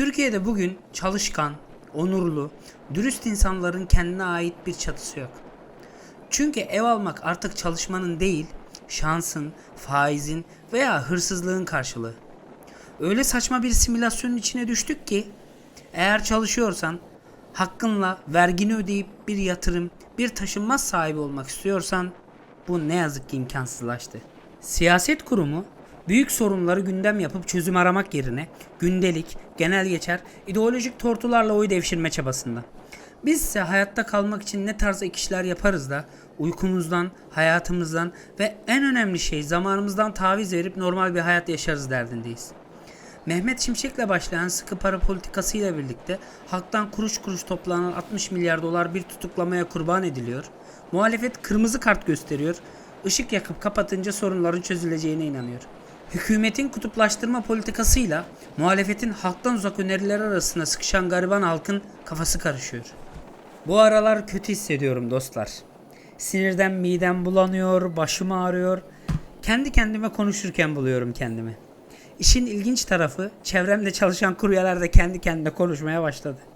Türkiye'de bugün çalışkan, onurlu, dürüst insanların kendine ait bir çatısı yok. Çünkü ev almak artık çalışmanın değil, şansın, faizin veya hırsızlığın karşılığı. Öyle saçma bir simülasyonun içine düştük ki eğer çalışıyorsan hakkınla vergini ödeyip bir yatırım, bir taşınmaz sahibi olmak istiyorsan bu ne yazık ki imkansızlaştı. Siyaset kurumu büyük sorunları gündem yapıp çözüm aramak yerine gündelik, genel geçer, ideolojik tortularla oy devşirme çabasında. Biz ise hayatta kalmak için ne tarz ek işler yaparız da uykumuzdan, hayatımızdan ve en önemli şey zamanımızdan taviz verip normal bir hayat yaşarız derdindeyiz. Mehmet Şimşek'le başlayan sıkı para politikasıyla birlikte halktan kuruş kuruş toplanan 60 milyar dolar bir tutuklamaya kurban ediliyor. Muhalefet kırmızı kart gösteriyor. Işık yakıp kapatınca sorunların çözüleceğine inanıyor. Hükümetin kutuplaştırma politikasıyla muhalefetin halktan uzak öneriler arasında sıkışan gariban halkın kafası karışıyor. Bu aralar kötü hissediyorum dostlar. Sinirden midem bulanıyor, başım ağrıyor. Kendi kendime konuşurken buluyorum kendimi. İşin ilginç tarafı çevremde çalışan kuryeler de kendi kendine konuşmaya başladı.